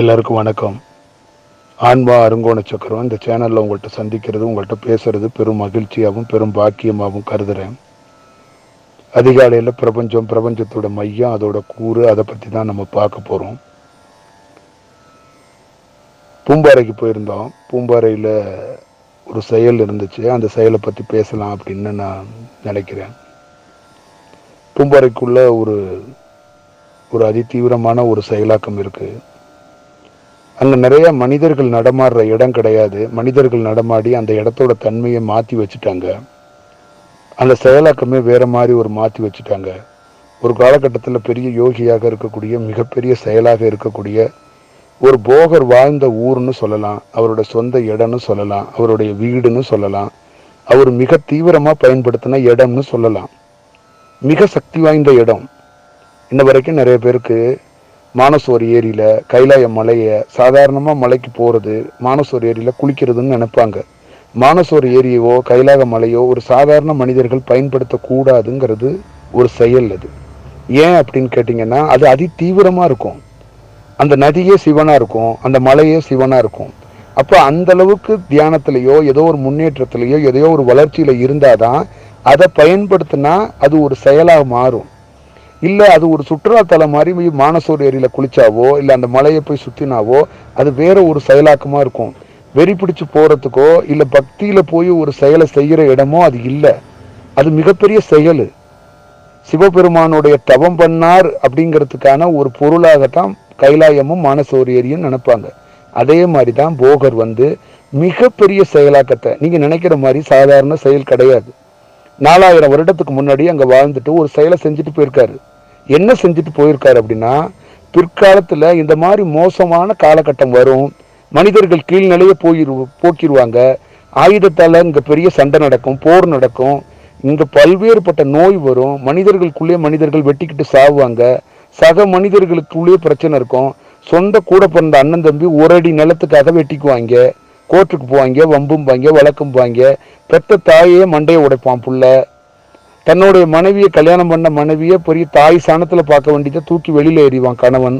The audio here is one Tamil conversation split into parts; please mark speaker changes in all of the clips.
Speaker 1: எல்லாருக்கும் வணக்கம். ஆன்மா அருங்கோண சக்கரம் இந்த சேனலில் உங்கள்கிட்ட சந்திக்கிறது உங்கள்கிட்ட பேசுறது பெரும் மகிழ்ச்சியாகவும் பெரும் பாக்கியமாகவும் கருதுறேன். அதிகாலையில் பிரபஞ்சம் பிரபஞ்சத்தோட மையம் அதோட கூறு அதை பற்றி தான் நம்ம பார்க்க போகிறோம் பூம்பாறைக்கு போயிருந்தோம். பூம்பாறையில் ஒரு செயல் இருந்துச்சு. அந்த செயலை பற்றி பேசலாம் அப்படின்னு நான் நினைக்கிறேன். பூம்பாறைக்குள்ள ஒரு ஒரு அதிதீவிரமான ஒரு செயலாக்கம் இருக்குது அங்கே நிறைய மனிதர்கள் நடமாடுற இடம் கிடையாது. மனிதர்கள் நடமாடி அந்த இடத்தோட தன்மையை மாற்றி வச்சுட்டாங்க. அந்த செயலாக்கமே வேற மாதிரி ஒரு மாற்றி வச்சுட்டாங்க. ஒரு காலகட்டத்தில் பெரிய யோகியாக இருக்கக்கூடிய மிகப்பெரிய செயலாக இருக்கக்கூடிய ஒரு போகர் வாழ்ந்த ஊர்னு சொல்லலாம். அவரோட சொந்த இடம்னு சொல்லலாம். அவருடைய வீடுன்னு சொல்லலாம். அவர் மிக தீவிரமாக பயன்படுத்தின இடம்னு சொல்லலாம். மிக சக்தி வாய்ந்த இடம். இன்ன வரைக்கும் நிறைய பேருக்கு மானசோர் ஏரியில் கைலாய மலையை சாதாரணமாக மலைக்கு போகிறது மானசோர் ஏரியில் குளிக்கிறதுன்னு நினைப்பாங்க. மானசோர் ஏரியவோ கைலாக மலையோ ஒரு சாதாரண மனிதர்கள் பயன்படுத்தக்கூடாதுங்கிறது ஒரு செயல் அது. ஏன் அப்படின்னு கேட்டிங்கன்னா அது அதி தீவிரமாக இருக்கும். அந்த நதியே சிவனாக இருக்கும் அந்த மலையே சிவனாக இருக்கும். அப்போ அந்த அளவுக்கு தியானத்திலேயோ ஏதோ ஒரு முன்னேற்றத்திலேயோ ஏதோ ஒரு வளர்ச்சியில் இருந்தால் தான் அதை பயன்படுத்தினா அது ஒரு செயலாக மாறும். இல்லை அது ஒரு சுற்றுலாத்தலம் மாதிரி மானசூர் மானசோர் ஏரியில குளிச்சாவோ இல்லை அந்த மலையை போய் சுற்றினாவோ அது வேற ஒரு செயலாக்கமாக இருக்கும். வெறி பிடிச்சு போகிறதுக்கோ இல்லை பக்தியில் போய் ஒரு செயலை செய்கிற இடமோ அது இல்லை. அது மிகப்பெரிய செயல். சிவபெருமானுடைய தவம் பண்ணார் அப்படிங்கிறதுக்கான ஒரு பொருளாகத்தான் கைலாயமும் மானசோர் ஏரியும் நினைப்பாங்க. அதே மாதிரி தான் போகர் வந்து மிகப்பெரிய செயலாக்கத்தை நீங்கள் நினைக்கிற மாதிரி சாதாரண செயல் கிடையாது. நாலாயிரம் வருடத்துக்கு முன்னாடி அங்கே வாழ்ந்துட்டு ஒரு செயலை செஞ்சுட்டு போயிருக்காரு. என்ன செஞ்சுட்டு போயிருக்காரு அப்படின்னா பிற்காலத்தில் இந்த மாதிரி மோசமான காலகட்டம் வரும். மனிதர்கள் கீழ்நிலையை போயிரு போக்கிடுவாங்க ஆயுதத்தால் இங்கே பெரிய சண்டை நடக்கும் போர் நடக்கும். இங்கே பல்வேறுபட்ட நோய் வரும். மனிதர்களுக்குள்ளே மனிதர்கள் வெட்டிக்கிட்டு சாவுவாங்க. சக மனிதர்களுக்குள்ளேயே பிரச்சனை இருக்கும். சொந்த கூட பிறந்த அண்ணன் தம்பி ஒரு அடி நிலத்துக்காக வெட்டிக்குவாங்க. கோர்ட்டுக்கு போவாங்க வம்பும்பாங்க வழக்கும்பாங்க. பெத்த தாயே மண்டையை உடைப்பான் புள்ள. தன்னுடைய மனைவியை கல்யாணம் பண்ண மனைவியை பெரிய தாய் சாணத்தில் பார்க்க வேண்டியதை தூக்கி வெளியில் எறிவான் கணவன்.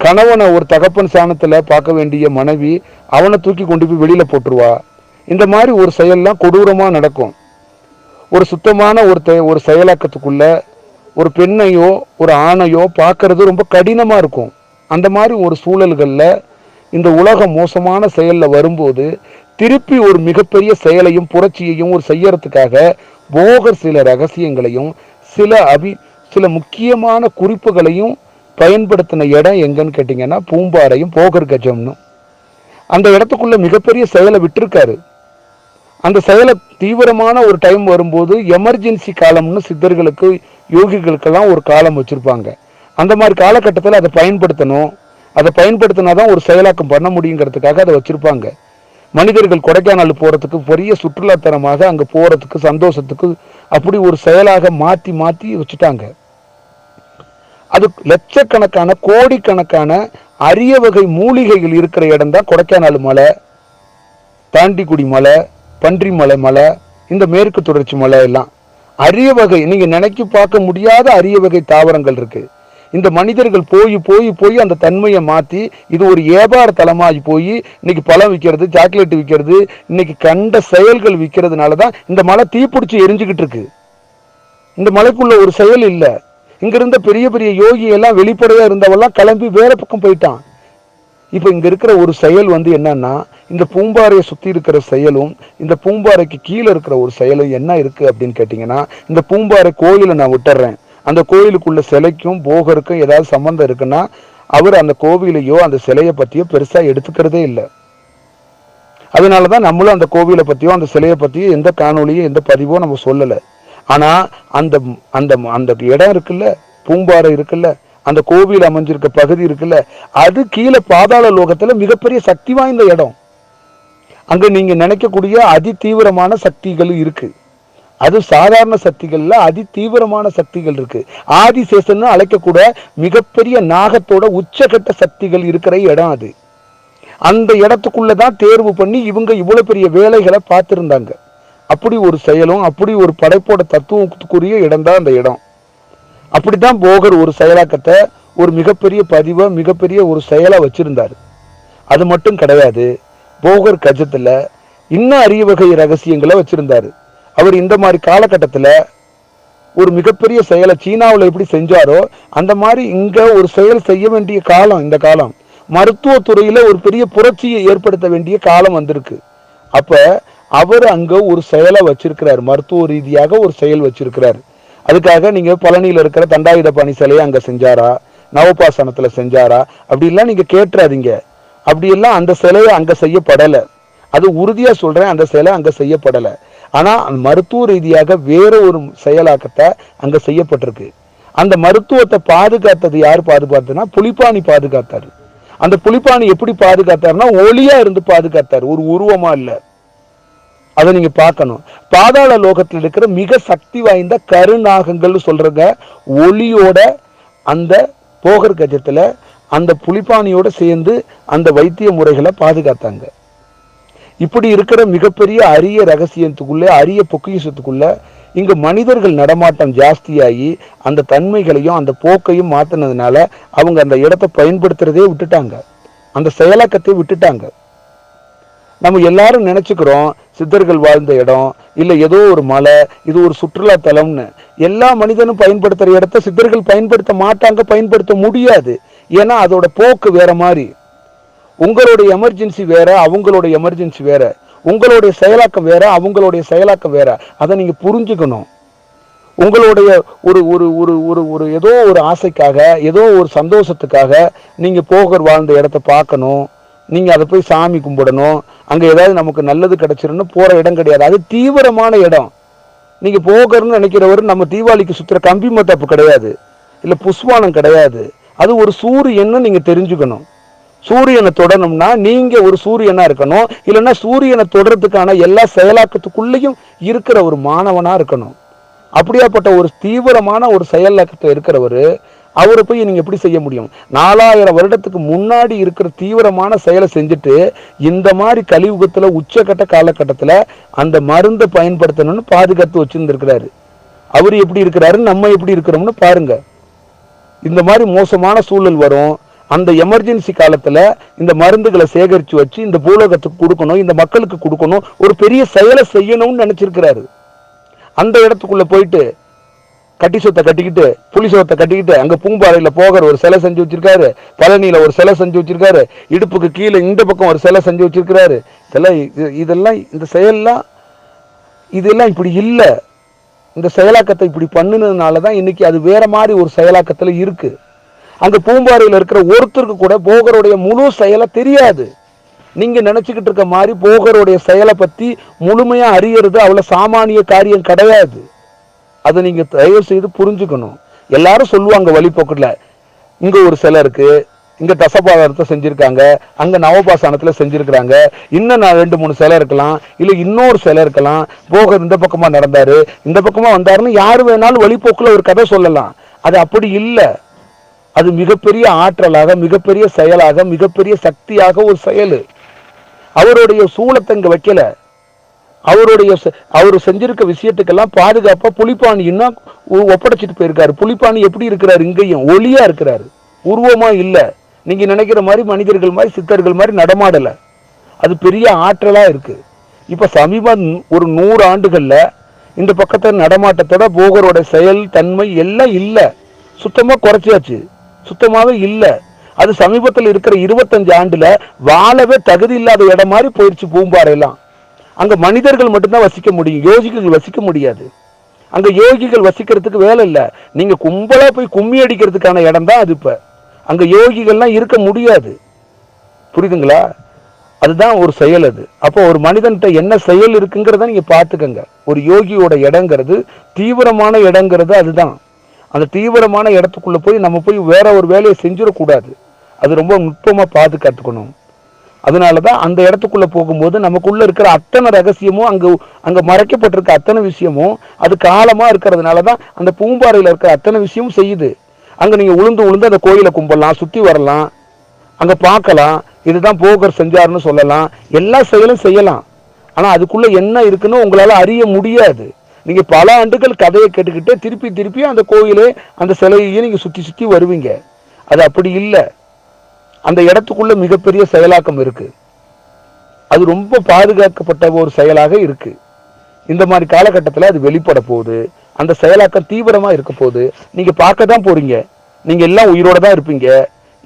Speaker 1: கணவனை ஒரு தகப்பன் சாணத்தில் பார்க்க வேண்டிய மனைவி அவனை தூக்கி கொண்டு போய் வெளியில போட்டுருவா. இந்த மாதிரி ஒரு செயல்லாம் கொடூரமாக நடக்கும். ஒரு சுத்தமான ஒரு ஒரு செயலாக்கத்துக்குள்ள ஒரு பெண்ணையோ ஒரு ஆணையோ பார்க்கறது ரொம்ப கடினமாக இருக்கும். அந்த மாதிரி ஒரு சூழல்களில் இந்த உலகம் மோசமான செயலில் வரும்போது திருப்பி ஒரு மிகப்பெரிய செயலையும் புரட்சியையும் ஒரு செய்யறதுக்காக போகர் சில ரகசியங்களையும் சில அபி சில முக்கியமான குறிப்புகளையும் பயன்படுத்தின இடம் எங்கன்னு கேட்டிங்கன்னா பூம்பாறையும் போகர் கஜம்னு. அந்த இடத்துக்குள்ள மிகப்பெரிய செயலை விட்டுருக்காரு. அந்த செயலை தீவிரமான ஒரு டைம் வரும்போது எமர்ஜென்சி காலம்னு சித்தர்களுக்கு யோகிகளுக்கெல்லாம் ஒரு காலம் வச்சுருப்பாங்க. அந்த மாதிரி காலகட்டத்தில் அதை பயன்படுத்தணும். அதை பயன்படுத்தினா தான் ஒரு செயலாக்கம் பண்ண முடியுங்கிறதுக்காக அதை வச்சுருப்பாங்க. மனிதர்கள் கொடைக்கானல் போகிறதுக்கு பெரிய சுற்றுலாத்தலமாக அங்கே போகிறதுக்கு சந்தோஷத்துக்கு அப்படி ஒரு செயலாக மாற்றி மாற்றி வச்சுட்டாங்க. அது லட்சக்கணக்கான கோடிக்கணக்கான அரிய வகை மூலிகைகள் இருக்கிற இடம் தான் கொடைக்கானல் மலை தாண்டிக்குடி மலை பன்றிமலை மலை இந்த மேற்கு தொடர்ச்சி மலை எல்லாம். அரிய வகை நீங்கள் நினைக்கி பார்க்க முடியாத அரிய வகை தாவரங்கள் இருக்குது இந்த மனிதர்கள் போய் போய் போய் அந்த தன்மையை மாற்றி இது ஒரு வியாபார தலமாகி போய் இன்னைக்கு பழம் விற்கிறது சாக்லேட் விற்கிறது இன்னைக்கு கண்ட செயல்கள் விற்கிறதுனால தான் இந்த மலை தீப்பிடிச்சி எரிஞ்சுக்கிட்டு இருக்கு. இந்த மலைக்குள்ள ஒரு செயல் இல்லை. இங்கிருந்த பெரிய பெரிய யோகி எல்லாம் வெளிப்படையாக இருந்தவெல்லாம் கிளம்பி வேற பக்கம் போயிட்டான். இப்போ இங்கே இருக்கிற ஒரு செயல் வந்து என்னன்னா இந்த பூம்பாறையை சுற்றி இருக்கிற செயலும் இந்த பூம்பாறைக்கு கீழே இருக்கிற ஒரு செயலும் என்ன இருக்குது அப்படின்னு கேட்டிங்கன்னா இந்த பூம்பாறை கோயிலை நான் விட்டுறேன். அந்த கோயிலுக்குள்ள சிலைக்கும் போகருக்கும் ஏதாவது சம்பந்தம் இருக்குன்னா அவர் அந்த கோவிலையோ அந்த சிலையை பற்றியோ பெருசாக எடுத்துக்கிறதே இல்லை. அதனால தான் நம்மளும் அந்த கோவிலை பற்றியோ அந்த சிலையை பற்றியோ எந்த காணொலியோ எந்த பதிவோ நம்ம சொல்லலை. ஆனால் அந்த அந்த அந்த இடம் இருக்குல்ல பூம்பாறை இருக்குல்ல அந்த கோவில் அமைஞ்சிருக்க பகுதி இருக்குல்ல அது கீழே பாதாள லோகத்தில் மிகப்பெரிய சக்தி வாய்ந்த இடம். அங்கே நீங்கள் நினைக்கக்கூடிய அதி தீவிரமான சக்திகள் இருக்குது அது சாதாரண சக்திகள்ல அதி தீவிரமான சக்திகள் இருக்கு. ஆதிசேஷன் அழைக்கக்கூட மிகப்பெரிய நாகத்தோட உச்சகட்ட சக்திகள் இருக்கிற இடம் அது. அந்த இடத்துக்குள்ளதான் தேர்வு பண்ணி இவங்க இவ்வளவு பெரிய வேலைகளை பார்த்துருந்தாங்க. அப்படி ஒரு செயலும் அப்படி ஒரு படைப்போட தத்துவத்துக்குரிய இடம் தான் அந்த இடம். அப்படித்தான் போகர் ஒரு செயலாக்கத்தை ஒரு மிகப்பெரிய பதிவை மிகப்பெரிய ஒரு செயலாக வச்சிருந்தார். அது மட்டும் கிடையாது போகர் கஜத்துல இன்னும் அரிய வகை ரகசியங்களை வச்சிருந்தாரு. அவர் இந்த மாதிரி காலகட்டத்தில் ஒரு மிகப்பெரிய செயலை சீனாவில் எப்படி செஞ்சாரோ அந்த மாதிரி இங்கே ஒரு செயல் செய்ய வேண்டிய காலம் இந்த காலம். மருத்துவத்துறையில் ஒரு பெரிய புரட்சியை ஏற்படுத்த வேண்டிய காலம் வந்திருக்கு. அப்போ அவர் அங்கே ஒரு செயலை வச்சிருக்கிறார். மருத்துவ ரீதியாக ஒரு செயல் வச்சிருக்கிறார். அதுக்காக நீங்கள் பழனியில் இருக்கிற தண்டாயுதபாணி சிலையை அங்கே செஞ்சாரா? நவபாசனத்தில் செஞ்சாரா? அப்படிலாம் நீங்கள் கேட்டுறாதீங்க. அப்படியெல்லாம் அந்த சிலையை அங்கே செய்யப்படலை. அது உறுதியாக சொல்கிறேன் அந்த சிலை அங்கே செய்யப்படலை. ஆனா அந்த மருத்துவ ரீதியாக வேற ஒரு செயலாக்கத்தை அங்க செய்யப்பட்டிருக்கு. அந்த மருத்துவத்தை பாதுகாத்தது யார் பாதுகாத்ததுன்னா புலிப்பாணி பாதுகாத்தாரு. அந்த புலிப்பாணி எப்படி பாதுகாத்தாருன்னா ஒளியா இருந்து பாதுகாத்தாரு. ஒரு உருவமா இல்ல. அதை நீங்க பார்க்கணும். பாதாள லோகத்தில் இருக்கிற மிக சக்தி வாய்ந்த கருநாகங்கள் சொல்றங்க ஒளியோட அந்த போகர் கஜத்துல அந்த புலிப்பாணியோட சேர்ந்து அந்த வைத்திய முறைகளை பாதுகாத்தாங்க. இப்படி இருக்கிற மிகப்பெரிய அரிய ரகசியத்துக்குள்ள அரிய பொக்கிஷத்துக்குள்ள இங்க மனிதர்கள் நடமாட்டம் ஜாஸ்தியாகி அந்த தன்மைகளையும் அந்த போக்கையும் மாத்தினதுனால அவங்க அந்த இடத்தை பயன்படுத்துறதே விட்டுட்டாங்க. அந்த செயலாக்கத்தை விட்டுட்டாங்க. நம்ம எல்லாரும் நினச்சிக்கிறோம் சித்தர்கள் வாழ்ந்த இடம் இல்ல ஏதோ ஒரு மலை இது ஒரு சுற்றுலா தலம்னு. எல்லா மனிதனும் பயன்படுத்துற இடத்த சித்தர்கள் பயன்படுத்த மாட்டாங்க பயன்படுத்த முடியாது. ஏன்னா அதோட போக்கு வேற மாதிரி. உங்களுடைய எமர்ஜென்சி வேற அவங்களுடைய எமர்ஜென்சி வேற. உங்களுடைய செயலாக்கம் வேற அவங்களுடைய செயலாக்கம் வேற. அதை நீங்க புரிஞ்சுக்கணும். உங்களுடைய ஒரு ஒரு ஒரு ஒரு ஒரு ஏதோ ஒரு ஆசைக்காக ஏதோ ஒரு சந்தோஷத்துக்காக நீங்க போகர் வாழ்ந்த இடத்த பார்க்கணும். நீங்க அதை போய் சாமி கும்பிடணும். அங்க ஏதாவது நமக்கு நல்லது கிடைச்சிருன்னு போற இடம் கிடையாது. அது தீவிரமான இடம். நீங்க போகர்னு நினைக்கிறவர் நம்ம தீபாவளிக்கு சுத்துற கம்பி மத்தாப்பு கிடையாது. இல்ல புஷ்வானம் கிடையாது. அது ஒரு சூரியன்னு நீங்க தெரிஞ்சுக்கணும். சூரியனை தொடணும்னா நீங்க ஒரு சூரியனா இருக்கணும். இல்லைன்னா சூரியனை தொடர்றதுக்கான எல்லா செயலாக்கத்துக்குள்ளேயும் இருக்கிற ஒரு மாணவனா இருக்கணும். அப்படியாப்பட்ட ஒரு தீவிரமான ஒரு செயலாக்கத்தை இருக்கிறவர் அவரை போய் நீங்கள் எப்படி செய்ய முடியும்? நாலாயிரம் வருடத்துக்கு முன்னாடி இருக்கிற தீவிரமான செயலை செஞ்சுட்டு இந்த மாதிரி கலியுகத்துல உச்சக்கட்ட காலகட்டத்தில் அந்த மருந்தை பயன்படுத்தணும்னு பாதுகாத்து வச்சுருந்துருக்கிறாரு. அவர் எப்படி இருக்கிறாரு? நம்ம எப்படி இருக்கிறோம்னு பாருங்க. இந்த மாதிரி மோசமான சூழல் வரும். அந்த எமர்ஜென்சி காலத்தில் இந்த மருந்துகளை சேகரித்து வச்சு இந்த பூலோகத்துக்கு கொடுக்கணும் இந்த மக்களுக்கு கொடுக்கணும் ஒரு பெரிய செயலை செய்யணும்னு நினச்சிருக்கிறாரு. அந்த இடத்துக்குள்ளே போயிட்டு கட்டி சொத்தை கட்டிக்கிட்டு புலி சொத்தை கட்டிக்கிட்டு அங்கே பூம்பாறையில் போகிற ஒரு சிலை செஞ்சு வச்சிருக்காரு. பழனியில் ஒரு சிலை செஞ்சு வச்சிருக்காரு. இடுப்புக்கு கீழே இந்த பக்கம் ஒரு சிலை செஞ்சு வச்சிருக்காரு இதெல்லாம் இது- இதெல்லாம் இந்த செயல்லாம் இதெல்லாம் இப்படி இல்லை. இந்த செயலாக்கத்தை இப்படி பண்ணுனதுனால தான் இன்னைக்கு அது வேற மாதிரி ஒரு செயலாக்கத்தில் இருக்குது அங்கே பூம்பாறையில் இருக்கிற ஒருத்தருக்கு கூட போகருடைய முழு செயலை தெரியாது. நீங்கள் நினச்சிக்கிட்டு இருக்க மாதிரி போகருடைய செயலை பற்றி முழுமையாக அறியறது அவ்வளோ சாமானிய காரியம் கிடையாது. அதை நீங்கள் தயவு செய்து புரிஞ்சுக்கணும். எல்லாரும் சொல்லுவாங்க வழிபோக்கில் இங்கே ஒரு சிலை இருக்குது இங்கே தசபாதாரத்தை செஞ்சுருக்காங்க அங்கே நவபாசானத்துல செஞ்சுருக்கிறாங்க இன்னும் நான் ரெண்டு மூணு சிலை இருக்கலாம் இல்லை இன்னொரு சிலை இருக்கலாம் போகர் இந்த பக்கமாக நடந்தார் இந்த பக்கமாக வந்தாருன்னு யார் வேணாலும் வழிபோக்கில் ஒரு கதை சொல்லலாம். அது அப்படி இல்லை. அது மிகப்பெரிய ஆற்றலாக மிகப்பெரிய செயலாக மிகப்பெரிய சக்தியாக ஒரு செயல். அவருடைய சூளத்தை இங்கே வைக்கல. அவருடைய அவர் செஞ்சிருக்க விஷயத்துக்கெல்லாம் பாதுகாப்பாக புலிப்பாணின்னா இன்னும் ஒப்படைச்சிட்டு போயிருக்காரு. புலிப்பாணி எப்படி இருக்கிறாரு? இங்கேயும் ஒளியாக இருக்கிறாரு. உருவமாக இல்லை. நீங்கள் நினைக்கிற மாதிரி மனிதர்கள் மாதிரி சித்தர்கள் மாதிரி நடமாடலை. அது பெரிய ஆற்றலாக இருக்குது இப்போ சமீபம் ஒரு நூறு ஆண்டுகளில் இந்த பக்கத்தில் நடமாட்டத்தோட போகரோட செயல் தன்மை எல்லாம் இல்லை. சுத்தமாக குறைச்சாச்சு. சுத்தமாகவே இல்லை. அது சமீபத்தில் இருக்கிற இருபத்தஞ்சு ஆண்டுல வாழவே தகுதி இல்லாத இடம் மாதிரி போயிடுச்சு பூம்பாறையெல்லாம் அங்கே மனிதர்கள் மட்டும்தான் வசிக்க முடியும். யோகிகள் வசிக்க முடியாது. அங்கே யோகிகள் வசிக்கிறதுக்கு வேலை இல்லை. நீங்கள் கும்பலாக போய் கும்மி அடிக்கிறதுக்கான இடம் தான் அது இப்போ. அங்கே யோகிகள்லாம் இருக்க முடியாது. புரியுதுங்களா? அதுதான் ஒரு செயல் அது. அப்போ ஒரு மனிதன்கிட்ட என்ன செயல் இருக்குங்கிறத நீங்கள் பார்த்துக்கங்க. ஒரு யோகியோட இடங்கிறது தீவிரமான இடங்கிறது அதுதான். அந்த தீவிரமான இடத்துக்குள்ளே போய் நம்ம போய் வேற ஒரு வேலையை செஞ்சிடக்கூடாது. அது ரொம்ப நுட்பமாக பாதுகாத்துக்கணும். அதனால தான் அந்த இடத்துக்குள்ளே போகும்போது நமக்குள்ளே இருக்கிற அத்தனை ரகசியமும் அங்கே அங்கே மறைக்கப்பட்டிருக்க அத்தனை விஷயமும் அது காலமாக இருக்கிறதுனால தான் அந்த பூம்பாறையில் இருக்கிற அத்தனை விஷயமும் செய்யுது. அங்கே நீங்கள் உளுந்து உளுந்து அந்த கோயிலை கும்பிடலாம் சுற்றி வரலாம் அங்கே பார்க்கலாம் இதுதான் போகர் செஞ்சாருன்னு சொல்லலாம். எல்லா செயலும் செய்யலாம். ஆனால் அதுக்குள்ளே என்ன இருக்குன்னு உங்களால் அறிய முடியாது. நீங்கள் பல ஆண்டுகள் கதையை கேட்டுக்கிட்டே திருப்பி திருப்பி அந்த கோயிலே அந்த சிலையையும் நீங்கள் சுற்றி சுற்றி வருவீங்க. அது அப்படி இல்லை. அந்த இடத்துக்குள்ள மிகப்பெரிய செயலாக்கம் இருக்குது அது ரொம்ப பாதுகாக்கப்பட்ட ஒரு செயலாக இருக்குது இந்த மாதிரி காலகட்டத்தில் அது வெளிப்பட போகுது. அந்த செயலாக்கம் தீவிரமாக இருக்க போகுது. நீங்கள் பார்க்க தான் போகிறீங்க நீங்கள் எல்லாம் உயிரோட தான் இருப்பீங்க.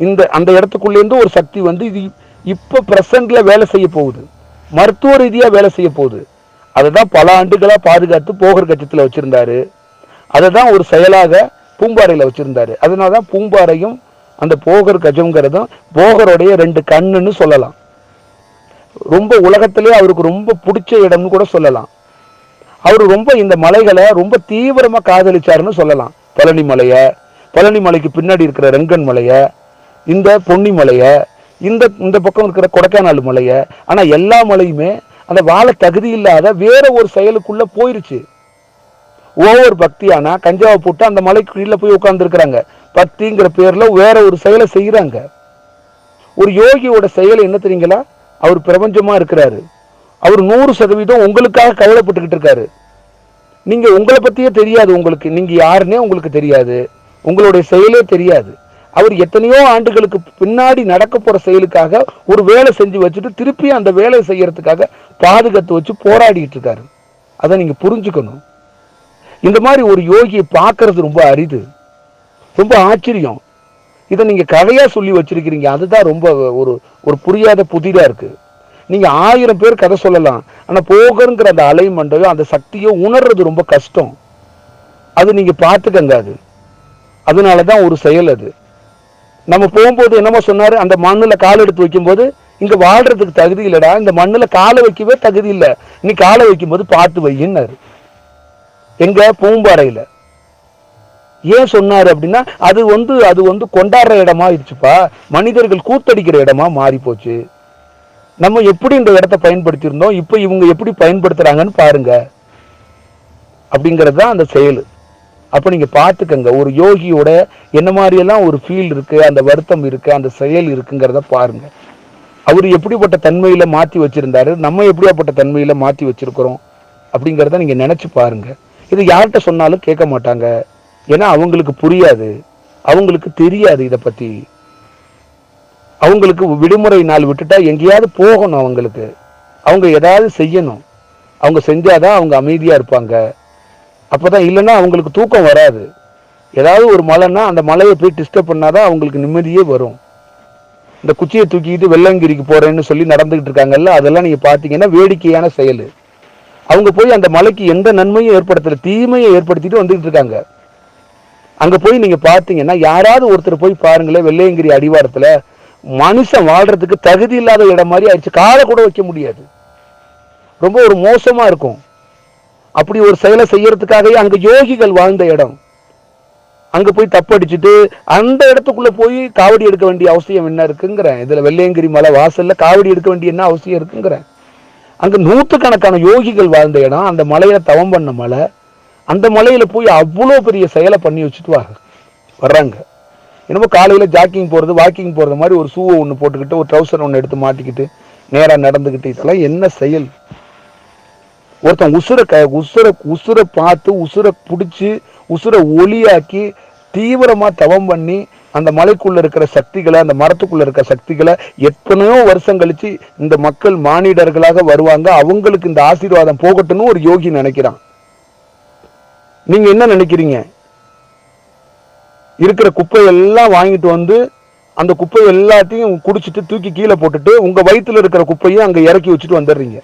Speaker 1: இந்த அந்த இடத்துக்குள்ளேருந்து ஒரு சக்தி வந்து இது இப்போ ப்ரெசண்டில் வேலை செய்ய போகுது. மருத்துவ ரீதியாக வேலை செய்ய போகுது. அதை தான் பல ஆண்டுகளாக பாதுகாத்து போகர் கட்சத்துல வச்சுருந்தாரு. அதை தான் ஒரு செயலாக பூம்பாறையில் வச்சுருந்தாரு. அதனால தான் பூம்பாறையும் அந்த போகர் கஜம்ங்கிறதும் போகருடைய ரெண்டு கண்ணுன்னு சொல்லலாம். ரொம்ப உலகத்திலே அவருக்கு ரொம்ப பிடிச்ச இடம்னு கூட சொல்லலாம். அவர் ரொம்ப இந்த மலைகளை ரொம்ப தீவிரமாக காதலிச்சாருன்னு சொல்லலாம். பழனி மலையை பழனி மலைக்கு பின்னாடி இருக்கிற ரெங்கன் மலையை இந்த பொன்னி மலையை இந்த இந்த பக்கம் இருக்கிற கொடைக்கானல் மலையை. ஆனால் எல்லா மலையுமே அந்த வாழ தகுதி இல்லாத வேற ஒரு செயலுக்குள்ள போயிருச்சு. ஓவர் பக்தியானா கஞ்சாவை போட்டு அந்த மலைக்கு கீழே போய் உட்காந்துருக்குறாங்க பக்திங்கிற பேர்ல வேற ஒரு செயலை செய்யறாங்க ஒரு யோகியோட செயல் என்ன தெரியுங்களா? அவர் பிரபஞ்சமா இருக்கிறாரு. அவர் நூறு சதவீதம் உங்களுக்காக கவலைப்பட்டுக்கிட்டு இருக்காரு. நீங்க உங்களை பத்தியே தெரியாது உங்களுக்கு. நீங்க யாருன்னே உங்களுக்கு தெரியாது. உங்களுடைய செயலே தெரியாது. அவர் எத்தனையோ ஆண்டுகளுக்கு பின்னாடி நடக்க போற செயலுக்காக ஒரு வேலை செஞ்சு வச்சுட்டு திருப்பி அந்த வேலையை செய்யறதுக்காக பாதுகாத்து வச்சு போராடிட்டு இருக்காரு. அதை நீங்கள் புரிஞ்சுக்கணும். இந்த மாதிரி ஒரு யோகியை பார்க்கறது ரொம்ப அரிது. ரொம்ப ஆச்சரியம். இதை நீங்கள் கதையாக சொல்லி வச்சிருக்கிறீங்க. அதுதான் ரொம்ப ஒரு ஒரு புரியாத புதிராக இருக்குது நீங்கள் ஆயிரம் பேர் கதை சொல்லலாம். ஆனால் போகருங்கிற அந்த அலைமண்டையோ அந்த சக்தியை உணர்றது ரொம்ப கஷ்டம். அது நீங்கள் பார்த்துக்கங்க அது. அதனாலதான் ஒரு செயல் அது. நம்ம போகும்போது என்னமோ சொன்னார்? அந்த மண்ணில் கால் எடுத்து வைக்கும்போது இங்க வாழ்றதுக்கு தகுதி இல்லடா. இந்த மண்ணுல காலை வைக்கவே தகுதி இல்ல. நீ காலை வைக்கும்போது பார்த்து வையின்னாரு. எங்க? பூம்பாறையில. ஏன் சொன்னாரு அப்படின்னா அது வந்து அது வந்து கொண்டாடுற இடமா ஆயிடுச்சுப்பா. மனிதர்கள் கூத்தடிக்கிற இடமா மாறி போச்சு நம்ம எப்படி இந்த இடத்த பயன்படுத்தியிருந்தோம்? இப்போ இவங்க எப்படி பயன்படுத்துறாங்கன்னு பாருங்க. அப்படிங்கிறது தான் அந்த செயல். அப்ப நீங்க பார்த்துக்கங்க. ஒரு யோகியோட என்ன மாதிரியெல்லாம் ஒரு ஃபீல் இருக்கு அந்த வருத்தம் இருக்கு அந்த செயல் இருக்குங்கிறத பாருங்க. அவர் எப்படிப்பட்ட தன்மையில மாத்தி வச்சிருந்தாரு? நம்ம எப்படியாப்பட்ட தன்மையில மாத்தி வச்சிருக்கிறோம்? அப்படிங்கிறத நீங்க நினைச்சு பாருங்க. இது யார்கிட்ட சொன்னாலும் கேட்க மாட்டாங்க. ஏன்னா அவங்களுக்கு புரியாது. அவங்களுக்கு தெரியாது இதை பத்தி. அவங்களுக்கு விடுமுறை நாள் விட்டுட்டா எங்கேயாவது போகணும் அவங்களுக்கு. அவங்க ஏதாவது செய்யணும். அவங்க செஞ்சாதான் அவங்க அமைதியா இருப்பாங்க. அப்பதான் இல்லைன்னா அவங்களுக்கு தூக்கம் வராது. ஏதாவது ஒரு மலைன்னா அந்த மலையை போய் டிஸ்டர்ப் பண்ணாதான் அவங்களுக்கு நிம்மதியே வரும். இந்த குச்சியை தூக்கிட்டு வெள்ளங்கிரிக்கு போறேன்னு சொல்லி நடந்துகிட்டு இருக்காங்கல்ல அதெல்லாம் நீங்க பாத்தீங்கன்னா வேடிக்கையான செயல். அவங்க போய் அந்த மலைக்கு எந்த நன்மையும் ஏற்படுத்தல தீமையை ஏற்படுத்திட்டு வந்துகிட்டு இருக்காங்க. அங்க போய் நீங்க பாத்தீங்கன்னா யாராவது ஒருத்தர் போய் பாருங்களேன் வெள்ளையங்கிரி அடிவாரத்துல மனுஷன் வாழ்றதுக்கு தகுதி இல்லாத இடம் மாதிரி ஆயிடுச்சு. காலை கூட வைக்க முடியாது. ரொம்ப ஒரு மோசமா இருக்கும். அப்படி ஒரு செயலை செய்யறதுக்காகவே அங்க யோகிகள் வாழ்ந்த இடம். அங்கே போய் தப்படிச்சுட்டு அந்த இடத்துக்குள்ளே போய் காவடி எடுக்க வேண்டிய அவசியம் என்ன இருக்குங்கிறேன். இதில் வெள்ளையங்கிரி மலை வாசலில் காவடி எடுக்க வேண்டிய என்ன அவசியம் இருக்குங்கிறேன். அங்கே நூற்றுக்கணக்கான யோகிகள் வாழ்ந்த இடம் அந்த மலையில தவம் பண்ண மலை. அந்த மலையில் போய் அவ்வளோ பெரிய செயலை பண்ணி வச்சுட்டு வா வர்றாங்க. என்னமோ காலையில் ஜாக்கிங் போகிறது வாக்கிங் போகிறது மாதிரி ஒரு ஷூவை ஒன்று போட்டுக்கிட்டு ஒரு ட்ரௌசர் ஒன்று எடுத்து மாட்டிக்கிட்டு நேராக நடந்துக்கிட்டு இதெல்லாம் என்ன செயல்? ஒருத்தன் உசுரை க உசுரை உசுரை பார்த்து உசுரை பிடிச்சி உசுரை ஒளியாக்கி தீவிரமா தவம் பண்ணி அந்த மலைக்குள்ள இருக்கிற சக்திகளை அந்த மரத்துக்குள்ள இருக்கிற சக்திகளை எத்தனையோ வருஷம் கழிச்சு இந்த மக்கள் மானிடர்களாக வருவாங்க. அவங்களுக்கு இந்த ஆசீர்வாதம் போகட்டும்னு ஒரு யோகி நினைக்கிறான். நீங்க என்ன நினைக்கிறீங்க? இருக்கிற குப்பையெல்லாம் வாங்கிட்டு வந்து அந்த குப்பை எல்லாத்தையும் குடிச்சிட்டு தூக்கி கீழே போட்டுட்டு உங்க வயித்துல இருக்கிற குப்பையும் அங்க இறக்கி வச்சுட்டு வந்துடுறீங்க.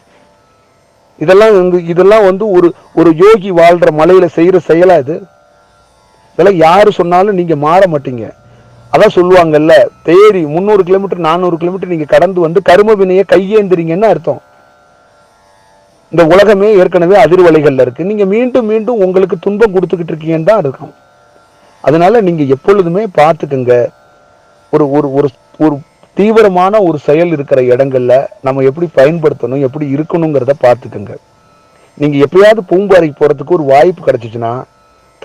Speaker 1: இதெல்லாம் வந்து இதெல்லாம் வந்து ஒரு ஒரு யோகி வாழ்ற மலையில செய்யற செயலா இது? இதெல்லாம் யார் சொன்னாலும் நீங்கள் மாற மாட்டீங்க. அதான் சொல்லுவாங்கல்ல தேரி முந்நூறு கிலோமீட்டர் நானூறு கிலோமீட்டர் நீங்கள் கடந்து வந்து கரும வினையை கையேந்திரிங்கன்னு அர்த்தம். இந்த உலகமே ஏற்கனவே அதிர்வலைகளில் இருக்குது நீங்கள் மீண்டும் மீண்டும் உங்களுக்கு துன்பம் கொடுத்துக்கிட்டு இருக்கீங்கன்னு தான் இருக்கும் அதனால் நீங்கள் எப்பொழுதுமே பார்த்துக்குங்க. ஒரு ஒரு ஒரு ஒரு தீவிரமான ஒரு செயல் இருக்கிற இடங்கள்ல நம்ம எப்படி பயன்படுத்தணும் எப்படி இருக்கணுங்கிறத பார்த்துக்குங்க. நீங்கள் எப்பயாவது பூம்பாறைக்கு போகிறதுக்கு ஒரு வாய்ப்பு கிடச்சிச்சின்னா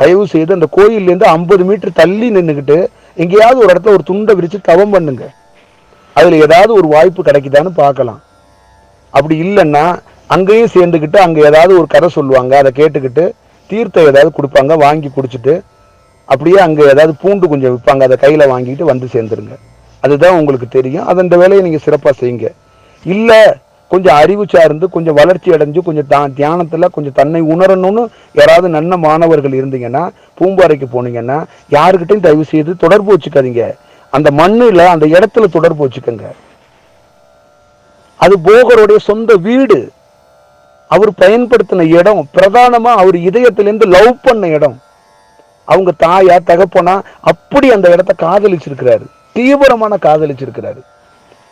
Speaker 1: தயவு செய்து அந்த கோயில்லேருந்து ஐம்பது மீட்டர் தள்ளி நின்றுக்கிட்டு எங்கேயாவது ஒரு இடத்துல ஒரு துண்டை விரித்து தவம் பண்ணுங்க. அதில் ஏதாவது ஒரு வாய்ப்பு கிடைக்குதான்னு பார்க்கலாம். அப்படி இல்லைன்னா அங்கேயும் சேர்ந்துக்கிட்டு அங்கே ஏதாவது ஒரு கதை சொல்லுவாங்க. அதை கேட்டுக்கிட்டு தீர்த்தம் ஏதாவது கொடுப்பாங்க. வாங்கி குடிச்சிட்டு அப்படியே அங்கே ஏதாவது பூண்டு கொஞ்சம் விற்பாங்க. அதை கையில் வாங்கிட்டு வந்து சேர்ந்துருங்க. அதுதான் உங்களுக்கு தெரியும். அது அந்த வேலையை நீங்கள் சிறப்பாக செய்யுங்க. இல்லை கொஞ்சம் அறிவு சார்ந்து கொஞ்சம் வளர்ச்சி அடைஞ்சு கொஞ்சம் தா- தியானத்துல கொஞ்சம் தன்னை உணரணும்னு யாராவது நல்ல மாணவர்கள் இருந்தீங்கன்னா பூம்பாறைக்கு போனீங்கன்னா யாருக்கிட்டையும் தயவு செய்து தொடர்பு வச்சுக்காதீங்க. அந்த மண்ணுல அந்த இடத்துல தொடர்பு வச்சுக்கோங்க. அது போகருடைய சொந்த வீடு. அவர் பயன்படுத்தின இடம் பிரதானமா அவர் இதயத்திலேருந்து லவ் பண்ண இடம். அவங்க தாயா தகப்பனா அப்படி அந்த இடத்த காதலிச்சிருக்கிறாரு. தீவிரமான காதலிச்சிருக்கிறாரு.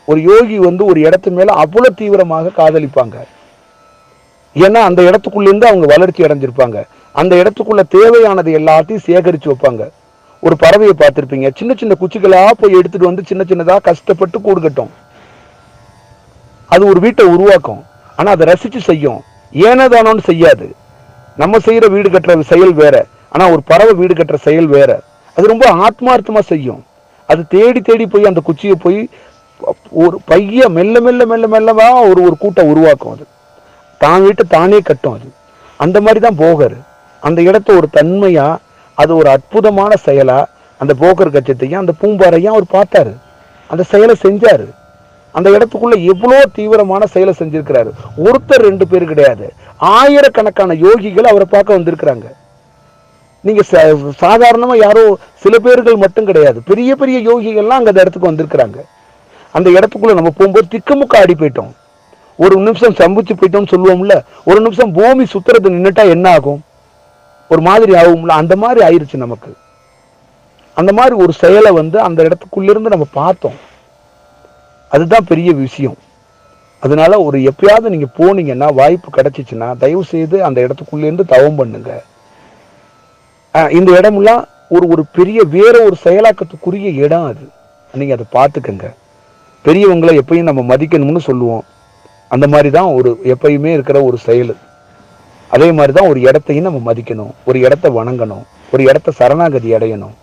Speaker 1: ஒரு யோகி வந்து ஒரு இடத்து மேல அவ்வளவு தீவிரமாக காதலிப்பாங்க. ஏன்னா அந்த இடத்துக்குள்ள இருந்து அவங்க வளர்ச்சி அடைஞ்சிருப்பாங்க. அந்த இடத்துக்குள்ள தேவையானது எல்லாத்தையும் சேகரிச்சு வைப்பாங்க. ஒரு பறவையை பார்த்திருப்பீங்க. சின்ன சின்ன குச்சிகளா போய் எடுத்துட்டு வந்து சின்ன சின்னதா கஷ்டப்பட்டு கூடு கட்டும். அது ஒரு வீட்டை உருவாக்கும். ஆனா அதை ரசிச்சு செய்யும். ஏனதானோன்னு செய்யாது. நம்ம செய்யற வீடு கட்டுற செயல் வேற. ஆனா ஒரு பறவை வீடு கட்டுற செயல் வேற. அது ரொம்ப ஆத்மார்த்தமா செய்யும். அது தேடி தேடி போய் அந்த குச்சியை போய் ஒரு பைய மெல்ல மெல்ல மெல்ல மெல்லவா ஒரு ஒரு கூட்டம் உருவாக்கும் அது. தான் வீட்டை தானே கட்டும் அது. அந்த மாதிரி தான் போகர். அந்த இடத்த ஒரு தன்மையா அது ஒரு அற்புதமான செயலா அந்த போகர் கட்சத்தையும் அந்த பூம்பாறையும் அவர் பார்த்தாரு. அந்த செயலை செஞ்சாரு. அந்த இடத்துக்குள்ள எவ்வளோ தீவிரமான செயலை செஞ்சிருக்கிறாரு. ஒருத்தர் ரெண்டு பேர் கிடையாது. ஆயிரக்கணக்கான யோகிகள் அவரை பார்க்க வந்திருக்கிறாங்க. நீங்க ச- சாதாரணமா யாரோ சில பேர்கள் மட்டும் கிடையாது. பெரிய பெரிய யோகிகள்லாம் அங்க அந்த இடத்துக்கு வந்திருக்கிறாங்க. அந்த இடத்துக்குள்ள நம்ம போகும்போது திக்குமுக்க ஆடி போயிட்டோம். ஒரு நிமிஷம் சம்பிச்சு போயிட்டோம்னு சொல்லுவோம்ல ஒரு நிமிஷம் பூமி சுத்துறது நின்னுட்டா என்ன ஆகும்? ஒரு மாதிரி ஆகும்ல அந்த மாதிரி ஆயிருச்சு நமக்கு. அந்த மாதிரி ஒரு செயலை வந்து அந்த இடத்துக்குள்ள இருந்து நம்ம பார்த்தோம். அதுதான் பெரிய விஷயம். அதனால ஒரு எப்பயாவது நீங்க போனீங்கன்னா வாய்ப்பு கிடைச்சிச்சுன்னா தயவு செய்து அந்த இடத்துக்குள்ள இருந்து தவம் பண்ணுங்க. ஆஹ் இந்த இடமெல்லாம் ஒரு ஒரு பெரிய வேற ஒரு செயலாக்கத்துக்குரிய இடம் அது. நீங்க அதை பார்த்துக்கங்க. பெரியவங்களை எப்பயும் நம்ம மதிக்கணும்னு சொல்லுவோம். அந்த மாதிரி தான் ஒரு எப்பயுமே இருக்கிற ஒரு செயல். அதே மாதிரி தான் ஒரு இடத்தையும் நம்ம மதிக்கணும். ஒரு இடத்த வணங்கணும். ஒரு இடத்த சரணாகதி அடையணும்.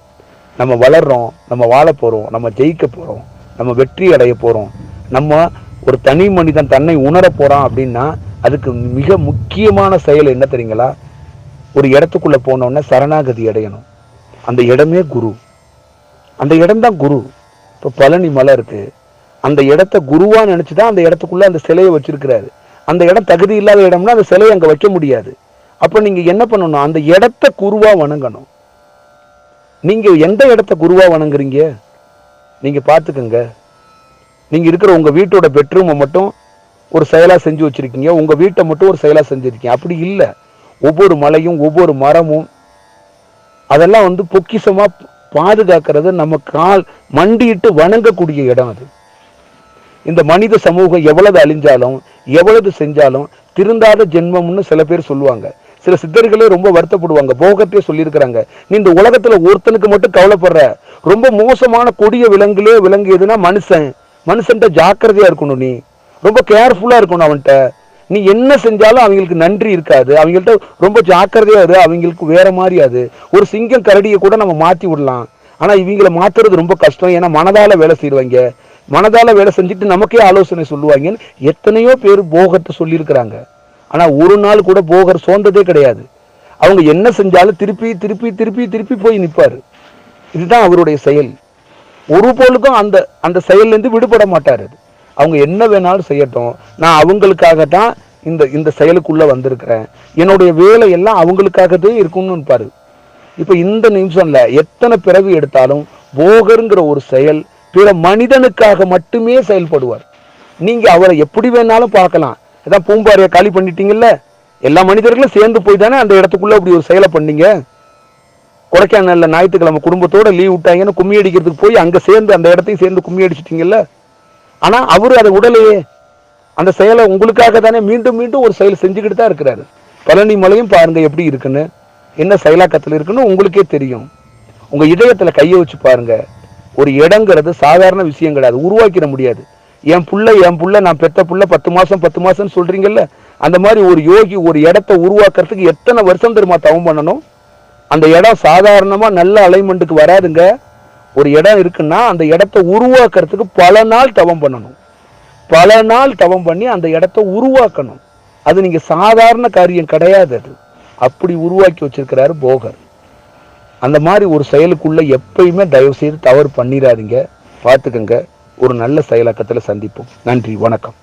Speaker 1: நம்ம வளர்கிறோம் நம்ம வாழ போகிறோம் நம்ம ஜெயிக்க போகிறோம் நம்ம வெற்றி அடைய போகிறோம் நம்ம ஒரு தனி மனிதன் தன்னை உணர போகிறான் அப்படின்னா அதுக்கு மிக முக்கியமான செயல் என்ன தெரியுங்களா? ஒரு இடத்துக்குள்ளே போனோடனே சரணாகதி அடையணும். அந்த இடமே குரு. அந்த இடம் தான் குரு. இப்போ பழனி மலை இருக்குது அந்த இடத்த குருவா நினைச்சுதான் அந்த இடத்துக்குள்ள அந்த சிலையை வச்சிருக்கிறாரு. அந்த இடம் தகுதி இல்லாத இடம்னா அந்த சிலையை அங்க வைக்க முடியாது. அப்போ நீங்க என்ன பண்ணணும்? அந்த இடத்த குருவா வணங்கணும். நீங்க எந்த இடத்த குருவா வணங்குறீங்க? நீங்க பார்த்துக்கங்க நீங்க இருக்கிற உங்க வீட்டோட பெட்ரூமை மட்டும் ஒரு செயலா செஞ்சு வச்சிருக்கீங்க. உங்க வீட்டை மட்டும் ஒரு செயலா செஞ்சிருக்கீங்க. அப்படி இல்லை. ஒவ்வொரு மலையும் ஒவ்வொரு மரமும் அதெல்லாம் வந்து பொக்கிஷமா பாதுகாக்கிறது நம்ம கால் மண்டியிட்டு வணங்கக்கூடிய இடம் அது. இந்த மனித சமூகம் எவ்வளவு அழிஞ்சாலும் எவ்வளவு செஞ்சாலும் திருந்தாத ஜென்மம்னு சில பேர் சொல்லுவாங்க. சில சித்தர்களே ரொம்ப வருத்தப்படுவாங்க போகத்தையே சொல்லியிருக்கிறாங்க. நீ இந்த உலகத்துல ஒருத்தனுக்கு மட்டும் கவலைப்படுற. ரொம்ப மோசமான கொடிய விலங்குலே விலங்கு எதுனா மனுஷன். மனுஷன்ட்ட ஜாக்கிரதையா இருக்கணும் நீ. ரொம்ப கேர்ஃபுல்லா இருக்கணும் அவன்கிட்ட. நீ என்ன செஞ்சாலும் அவங்களுக்கு நன்றி இருக்காது. அவங்கள்ட்ட ரொம்ப ஜாக்கிரதையா இரு. அவங்களுக்கு வேற மாதிரி அது. ஒரு சிங்கம் கரடியை கூட நம்ம மாத்தி விடலாம். ஆனா இவங்களை மாத்துறது ரொம்ப கஷ்டம். ஏன்னா மனதால வேலை செய்வாங்க மனதால வேலை செஞ்சுட்டு நமக்கே ஆலோசனை சொல்லுவாங்கன்னு எத்தனையோ பேர் போகத்தை சொல்லியிருக்கிறாங்க. ஆனா ஒரு நாள் கூட போகர் சோர்ந்ததே கிடையாது. அவங்க என்ன செஞ்சாலும் திருப்பி திருப்பி திருப்பி திருப்பி போய் நிப்பாரு. இதுதான் அவருடைய செயல். ஒரு பொருளுக்கும் அந்த அந்த செயல்ல இருந்து விடுபட மாட்டார் அது. அவங்க என்ன வேணாலும் செய்யட்டும். நான் அவங்களுக்காக தான் இந்த இந்த செயலுக்குள்ள வந்திருக்கிறேன். என்னுடைய வேலை எல்லாம் அவங்களுக்காகவே இருக்கும்னு பாரு இப்ப இந்த நிமிஷம்ல எத்தனை பிறவி எடுத்தாலும் போகருங்கிற ஒரு செயல் பிற மனிதனுக்காக மட்டுமே செயல்படுவார். நீங்கள் அவரை எப்படி வேணாலும் பார்க்கலாம். அதான் பூம்பாறையை காலி பண்ணிட்டீங்கல்ல? எல்லா மனிதர்களும் சேர்ந்து போய் தானே அந்த இடத்துக்குள்ளே அப்படி ஒரு செயலை பண்ணீங்க? கொடைக்கானல்ல ஞாயிற்றுக்கிழமை குடும்பத்தோட லீவ் விட்டாங்கன்னு கும்மி அடிக்கிறதுக்கு போய் அங்கே சேர்ந்து அந்த இடத்தையும் சேர்ந்து கும்மி அடிச்சிட்டிங்கல்ல? ஆனால் அவர் அதை உடலையே அந்த செயலை உங்களுக்காக தானே மீண்டும் மீண்டும் ஒரு செயல் செஞ்சுக்கிட்டு தான் இருக்கிறாரு. பழனி மலையும் பாருங்க எப்படி இருக்குன்னு. என்ன செயலாக்கத்தில் இருக்குன்னு உங்களுக்கே தெரியும். உங்கள் இதயத்தில் கையை வச்சு பாருங்கள் ஒரு இடங்கிறது சாதாரண விஷயம் கிடையாது. உருவாக்கிட முடியாது. என் புள்ள என் புள்ள நான் பெத்த புள்ள பத்து மாதம் பத்து மாதம்னு சொல்கிறீங்கல்ல அந்த மாதிரி ஒரு யோகி ஒரு இடத்த உருவாக்குறதுக்கு எத்தனை வருஷம் தெரியுமா தவம் பண்ணணும்? அந்த இடம் சாதாரணமாக நல்ல அலைன்மெண்ட்டுக்கு வராதுங்க. ஒரு இடம் இருக்குன்னா அந்த இடத்த உருவாக்குறதுக்கு பல நாள் தவம் பண்ணணும். பல நாள் தவம் பண்ணி அந்த இடத்த உருவாக்கணும். அது நீங்கள் சாதாரண காரியம் கிடையாது அது. அப்படி உருவாக்கி வச்சிருக்கிறாரு போகர். அந்த மாதிரி ஒரு செயலுக்குள்ளே எப்பயுமே தயவு செய்து தவறு பண்ணிடாதீங்க பார்த்துக்கங்க. ஒரு நல்ல செயலாக்கத்தில் சந்திப்போம். நன்றி. வணக்கம்.